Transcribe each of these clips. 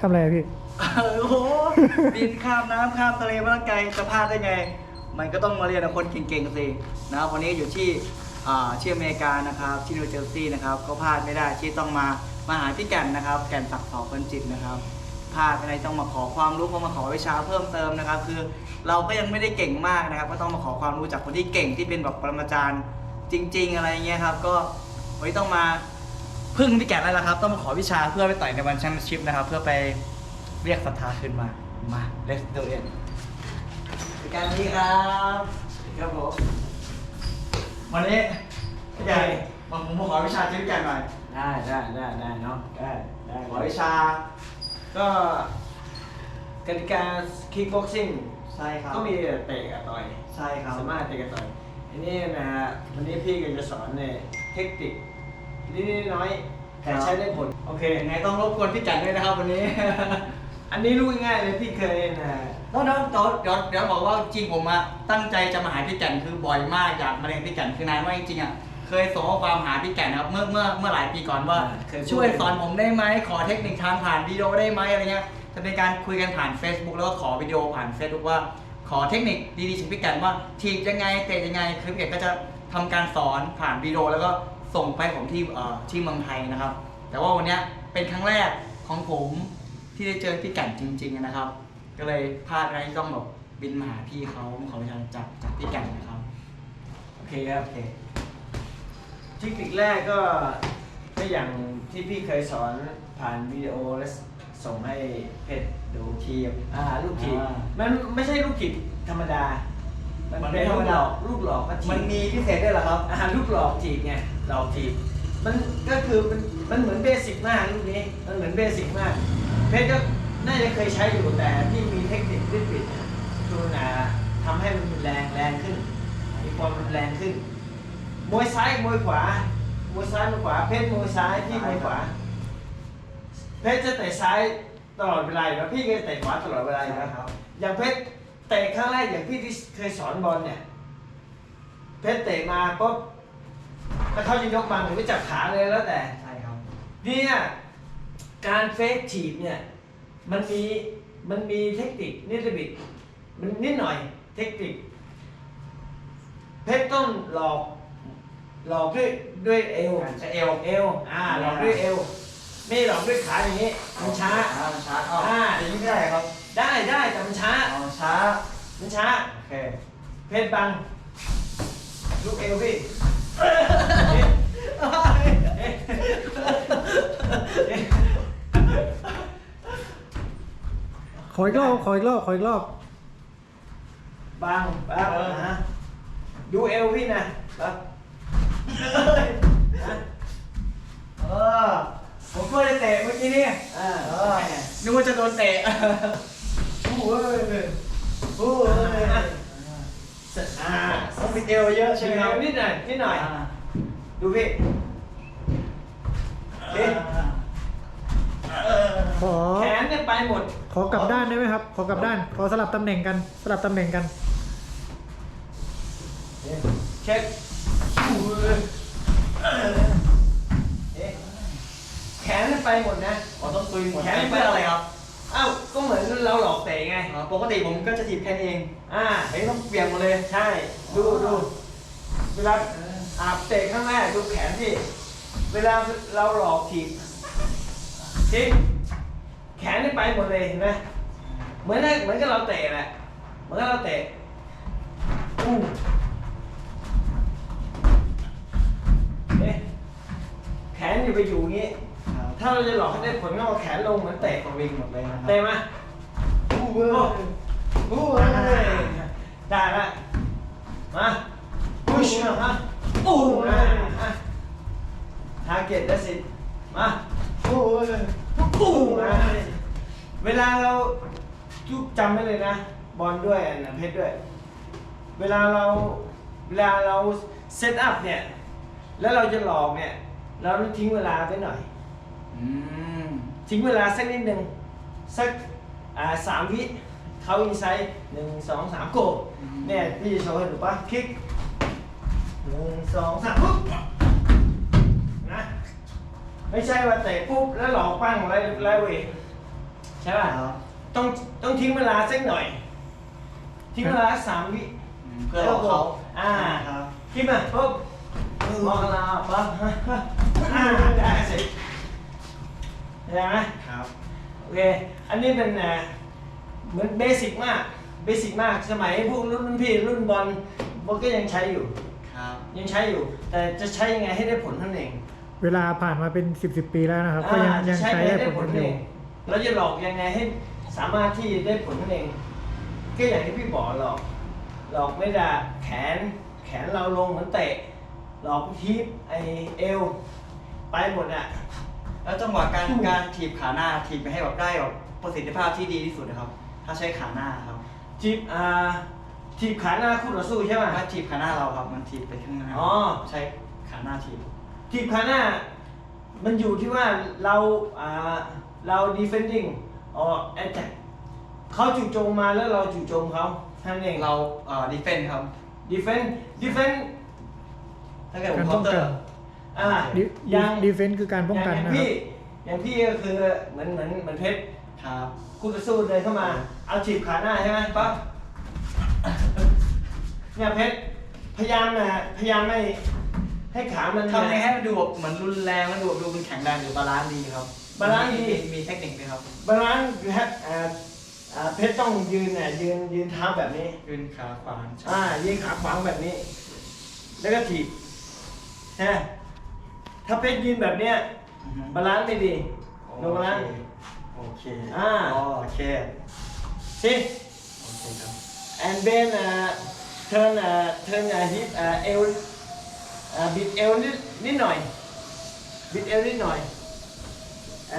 ทำอะไรอะพี่ โอ้โหบินข้ามน้ำข้ามทะเลมาตั้งไกลจะพลาดได้ไง มันก็ต้องมาเรียนกับคนเก่งๆสินะครับวันนี้อยู่ที่อ่าที่อเมริกานะครับ ที่นิวเจอร์ซีย์นะครับก็พลาดไม่ได้ที่ต้องมามาหาพี่แก่นนะครับ แก่นศักดิ์สอบคนจิตนะครับพลาดไม่ได้ต้องมาขอความรู้เพราะมาขอวิชาเพิ่มเติมนะครับ คือเราก็ยังไม่ได้เก่งมากนะครับ ก็ต้องมาขอความรู้จากคนที่เก่งที่เป็นแบบปรมาจารย์จริง ๆ อะไรเงี้ยครับก็วันนี้ต้องมา พึ่งพี่แก่แล้วล่ะครับ ต้องมาขอวิชาเพื่อไปต่อยในวันแชมเปี้ยนชิพนะครับ เพื่อไปเรียกศรัทธาขึ้นมา มา let's do it พี่แก่นี้ครับครับผมวันนี้พี่แก่มาผมมาขอวิชาจากพี่แก่หน่อย ได้ได้ได้ได้เนาะได้ได้ขอวิชา ก็กติกาคิกบ็อกซิ่งใช่ครับก็มีแต่เตะกับต่อย ใช่ครับสามารถเตะกับต่อยอันนี้นะฮะวันนี้พี่ก็จะสอนในเทคนิค นิดๆน้อยๆแต่ใช้ได้ผล โอเคยังไงต้องรบกวนพี่แก่ด้วยนะครับวันนี้ อันนี้รู้ง่ายๆเลยพี่เคยนะแล้วเดี๋ยวเดี๋ยวเดี๋ยวเดี๋ยวบอกว่าจริงผมอะตั้งใจจะมาหาพี่แก่นคือบ่อยมากอยากมาเรียนพี่แก่นคือนานมากจริงๆอะเคยส่งข้อความหาพี่แก่นนะครับเมื่อเมื่อเมื่อหลายปีก่อนว่าช่วยสอนผมได้ไหมขอเทคนิคทางผ่านวิดีโอได้ไหมอะไรเงี้ยจะเป็นการคุยกันผ่าน Facebook แล้วก็ขอวิดีโอผ่าน Facebook ว่า ขอเทคนิคดีๆจากพี่แก่นว่าทีบยังไงเตะยังไงคือพี่แก่นก็จะทำการสอนผ่านวิดีโอแล้วก็ ส่งไปผมที่เอ่อที่เมืองไทยนะครับ แต่ว่าวันเนี้ยเป็นครั้งแรกของผมที่ได้เจอพี่แก่นจริง ๆนะครับ ก็เลยพลาดอะไรที่ต้องแบบบินมาหาพี่เขามาขอวิชาจากจากพี่แก่นนะครับโอเคครับโอเค เทคนิคแรกก็ก็อย่างที่พี่เคยสอนผ่านวิดีโอและส่งให้เพชรดูทีบอ่าลูกถีบอ่ามันไม่ใช่ลูกถีบธรรมดา มันมันไม่เป็นธรลูรมกหลดาอกลูกหลอกก็ถีบมันมีพิเศษด้วยเหรอครับ อ่าลูกหลอกถีบไง หลอกถีบมันก็คือมันมันเหมือนเบสิกมากลูกนี้ มันเหมือนเบสิกมาก เพชรก็น่าจะเคยใช้อยู่แต่ที่มีเทคนิคนิดปิดคือนะทำให้มันแรงแรงขึ้นมีความรุนแรงขึ้น มวยซ้ายมวยขวามวยซ้ายมวยขวา เพชรมวยซ้ายพี่มวยขวา เพชรจะเตะซ้ายตลอดเวลาอยู่แล้วพี่ก็จะเตะขวาตลอดเวลาอยู่แล้วใช่ครับอย่างเพชรเตะครั้งแรกอย่างพี่ที่เคยสอนบอลเนี่ย เพชรเตะมาปุ๊บ แล้วเขาจะยกมาหรือไปจับขาเลยแล้วแต่ ใช่ครับ เนี่ยการเฟกถีบเนี่ย มันมีมันมีเทคนิคนิดบิดมันนิดหน่อยเทคนิค เพชรต้องหลอกหลอกด้วยด้วยเอวการใช้เอว เอวอ่าหลอกด้วยเอว ไม่หลอกด้วยขาอย่างนี้มันช้าอ่ามันช้าเอาอ่าอย่างนี้ไม่ได้ครับได้ได้แต่มันช้าเอาช้ามันช้าโอเคเพชรบังลูกเอวพี่ ขออีกรอบขออีกรอบขออีกรอบบังปั๊บนะดูเอวพี่นะปั๊บเออ ผมก็ได้เตะเมื่อกี้นี่อ่าเออนึกว่าจะโดนเตะ โอ้ยโอ้ย อ่าต้องปิดเอวเยอะใช่ชิไหมมครับนิดหน่อยนิดหน่อยอ่าดูพี่เอ๊ะเออขอแขนเนี่ยไปหมด ขอกลับด้านได้ไหมครับ ขอกลับด้าน ขอสลับตำแหน่งกัน สลับตำแหน่งกัน เช็คอู้ยเอ๊ะแขนเนี่ยไปหมดนะอ๋อต้องตุยหมด แขนเพื่ออะไรครับ อ้าวก็เหมือนเราหลอกเตะไง อ๋อปกติผมก็จะถีบแค่นี้เองอ่าเฮ้ยต้องเปลี่ยนหมดเลย ใช่ ดูดูเวลาอาบเตะข้างหน้าดูแขนที่ เวลาเราหลอกถีบทิแขนนี่ไปหมดเลยเห็นไหมเหมือนเหมือนกับเราเตะแหละเหมือนกับเราเตะอู้เอ๊ะแขนอยู่ไปอยู่อย่างงี้ ถ้าเราจะหลอกให้ได้ผลก็เอาแขนลงเหมือนเตะเตะตัววิ่งหมดเลยนะครัเตะมาอู้เว้ยอู้เว้ยได้ละมาพุชมาอู้มาทาร์เก็ตแล้วสิมาอู้เว้ยอู้มาเวลาเราทุกจำไว้เลยนะ บอลด้วยอันนะเพชรด้วย เวลาเราเวลาเราเซตอัพเนี่ย แล้วเราจะหลอกเนี่ย เราต้องทิ้งเวลาไว้หน่อยอืม ทิ้งเวลาสักนิดหนึ่งสักอ่าสามวิเขาอินไซด์หนึ่งสองสามโกเนี่ยพี่จะโชว์ให้ดูป่ะคลิกหนึ่งสองสามปุ๊บนะไม่ใช่ว่าเตะปุ๊บแล้วหลอกปั้งไรไรเวยใช่ป่ะครับต้องต้องทิ้งเวลาสักหน่อย ทิ้งเวลาสามวิอืมเพื่อรอเขาอ่าครับคิดมาปุ๊บมองลาปั๊บอ่าได้สิ เห็นไหมครับ โอเค อันนี้เป็นอ่าเหมือนเบสิกมาก เบสิกมาก สมัยพวกรุ่นรุ่นพี่รุ่นบอลบอลก็ยังใช้อยู่ ครับ ยังใช้อยู่ แต่จะใช้ยังไงให้ได้ผลเท่านั้นเองเวลาผ่านมาเป็นสิบสิบปีแล้วนะครับ ก็ยังอ่ายังจะใช้ไงได้ผลกันอยู่เองเราจะหลอกยังไงให้สามารถที่ได้ผลเท่านั้นเอง ก็อย่างที่พี่บอกหลอก หลอกไม่ได้แขน แขนเราลงเหมือนเตะ หลอกทิปไอเอว ไปหมดอะ แล้วจังหวะการการถีบขาหน้าถีบไปให้แบบได้แบบประสิทธิภาพที่ดีที่สุดนะครับ ถ้าใช้ขาหน้าครับทีบอ่าทีบขาหน้าคู่ต่อสู้ใช่ไหม ถ้าถีบขาหน้าเราครับ มันถีบไปข้างหน้าอ๋อ ใช้ขาหน้าถีบทีบขาหน้า มันอยู่ที่ว่าเราอ่าเรา defending or attack เขาจู่โจมมาแล้วเราจู่โจมเขาท่านั้นเอง เราเอ่อดีเฟนครับ defend defend ถ้าเกิดผกามรเคาป้องน์เตอกันร์ อ่าดิอย่างดีเฟนต์คือการป้องกันย่านะงครัพี่บอย่างพี่ก็คือเหมือนเหมือนเหมือนเพชรครับคู่ต่อสู้เดินเข้ามา เอาจีบขาหน้าใช่ไหมปั๊บเนี่ยเพชรพยายามนะพยายามไม่ให้ขามันทำยังไงให้มันดูแบบเหมือนรุนแรงมันดูแบบดูมันแข็งแรงหรือบาลานซ์ดีครับบาลานซ์ดีมีมีเทคนิคไหมครับบาลานซ์ฮะอ่าอ่าเพชรต้องยืนน่ะยืนยืนเท้าแบบนี้ ยืนขาขวางอ่ายืนขาขวางแบบนี้ แล้วก็ถีบใช่ไหม ถ้าเพชรยืนแบบเนี้ยอือฮึบาลานซ์ไม่ดีโนบาลานซ์ โอเคอ่า โอเคสิโอเคครับ and then uh, turn uh, turn uh, hip uh, เอวอ่าบิดเอวนิดนิดหน่อยบิดเอวนิดหน่อย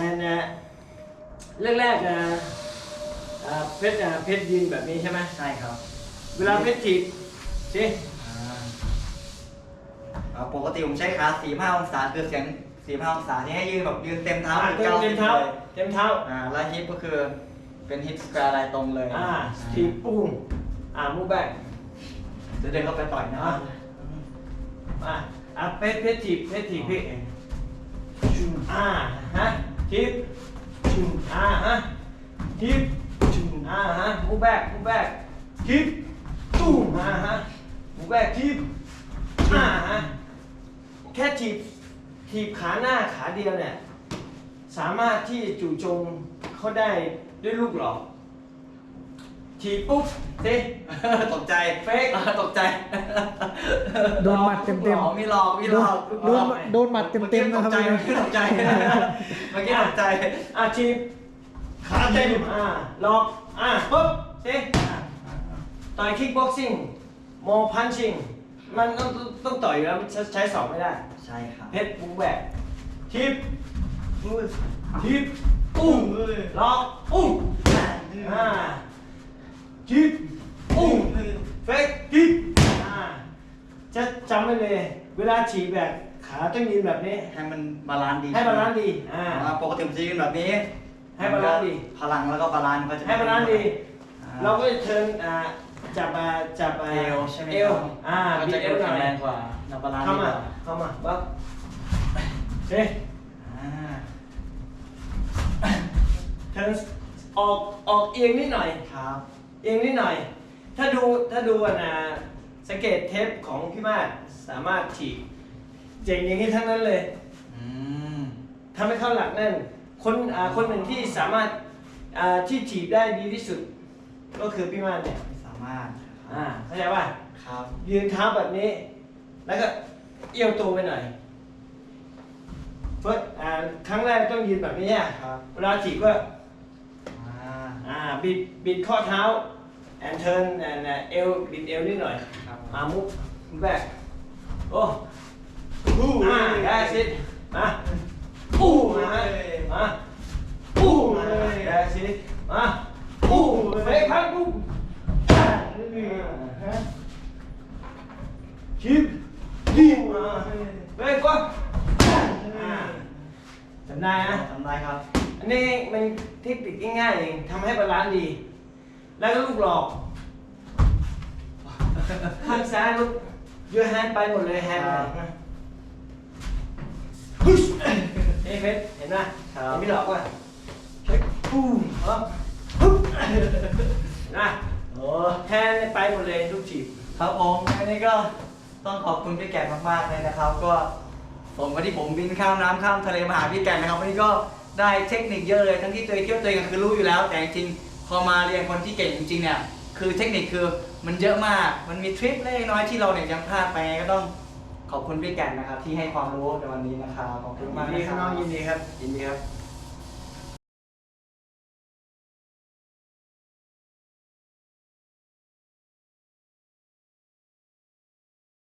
and uh, แรกๆอ่าอ่าเพชรอ่าเพชรยืนแบบนี้ใช่ไหม ใช่ครับ เวลาเพชรถีบสิ อ่าอ่าปกติผมใช้ขาสี่ห้าองศาคือเสียงสี่ห้าองศาที่ให้ยืนแบบยืนเต็มเท้าอ่าคือเต็มก้เต็มเท้า ลยเต็มเท้า อ่าแล้วฮิปก็คือเป็นฮิปสแควร์ลายตรงเลยอ่าถีบปุ้งอ่ามูแบกจะเดินเข้าไปต่อยนะอ่าอ่าอ่าเพชรเพชรถีบเพชรถีบพี่ชุมอ่าฮะถีบชุมอ่าฮะถีบชุมอ่าฮะมูแบกมูแบกถีบตุ้มอ่าฮะมูแบกถีบอ่าฮะแค่ถีบถีบขาหน้าขาเดียวเนี่ยสามารถที่จะจู่โจมเขาได้ด้วยลูกหลอกถีบปุ๊บสิตกใจเฟกอ่าตกใจโดนหมัดเต็มหลอกมีหลอกมีหลอกโดนโดนหมัดเต็มๆนะครับเมื่อกี้ตกใจเมื่อกี้ตกใจอาชีพขาเต็มอ่าล็อกอ่าปุ๊บสิต่อยคิกบ็อกซิ่งโมพันชิ่ง มันต้องต้องต่อยอยู่แล้วมันใช้ใช้สองไม่ได้ ใช่ครับเพชรบุ้งแบกทิปทิปอุ้งล็อกอุ้งอ่าทิปอุ้งเฟกทิปอ่าจะจำไว้เลย เวลาฉีกแบบขาต้องยืนแบบนี้ ให้มันบาลานซ์ดีให้บาลานซ์ดีอ่าอ่าปกติผมจะยืนแบบนี้ ให้บาลานซ์ดี พลังแล้วก็บาลานซ์ก็จะให้บาลานซ์ดีอ่าเราก็จะเทิร์นอ่า จับมาจับมาเอวใช่ไหมเอวครับอ่าก็บิจะดเอวหน่แข็องแรยงกว่าเราบาลานซ์เข้าดีกมาว่าเข้ามาปั๊บเซ่อ่าเทิร์นออกออกเอียงนิดหน่อย ครับเอียงนิดหน่อย ถ้าดูถ้าดูอะนะสังเกตเทปของพี่มาศสามารถฉีกเจ๋งอย่างนี้ทั้งนั้นเลยอืมทำให้เข้าหลักแน่น คนอ่าคนหนึ่งที่สามารถอ่าที่ถีบได้ดีที่สุด ก็คือพี่มาศเนี่ยสามารถอ่าเข้าใจป่ะครับ ยืนเท้าแบบนี้ แล้วก็เอี้ยวตัวไปหน่อยเฟิร์สอ่าครั้งแรกต้องยืนแบบนี้อะครับเวลาถีบก็อ่าอ่าบิดบิดข้อเท้า and turn and เอวบิดเอวนิดหน่อยครับอ่ามุกแบกโอ้อ่าได้สิมาอู้มามาอู้มาได้สิมาอู้เฟคพันปุ๊บ ชิปดีมาเฟคก่อนจำได้นะทำได้ครับ อันนี้มันเทคนิคง่ายๆเองทำให้บาลานซ์ดี แล้วก็ลูกหลอกข้างซ้ายลูกยกแฮนด์ไปหมดเลยแฮนด์ครับฮึชเอ้ยเพชรเห็นไหมครับเห็นพี่หลอกป่ะเช็คอู้เฮึบนะ โอ้แค่ไปหมดเลยทุกทีมครับผมอันนี้ก็ต้องขอบคุณพี่แก่นมากๆเลยนะครับ ก็ผมวันที่ผมบินข้ามน้ำข้ามทะเลมาหาพี่แก่นนะครับวันนี้ก็ได้เทคนิคเยอะเลยทั้งที่ตัวเองคิดว่าตัวเองคือรู้อยู่แล้ว แต่จริงๆพอมาเรียนคนที่เก่งจริงๆเนี่ยคือเทคนิคคือมันเยอะมากมันมีทริคเล็กน้อยที่เราเนี่ยยังพลาดไปก็ต้องขอบคุณพี่แก่นนะครับที่ให้ความรู้ในวันนี้นะครับขอบคุณมากยินดีนะคครัรับบน้องยินดีครับยินดีครับ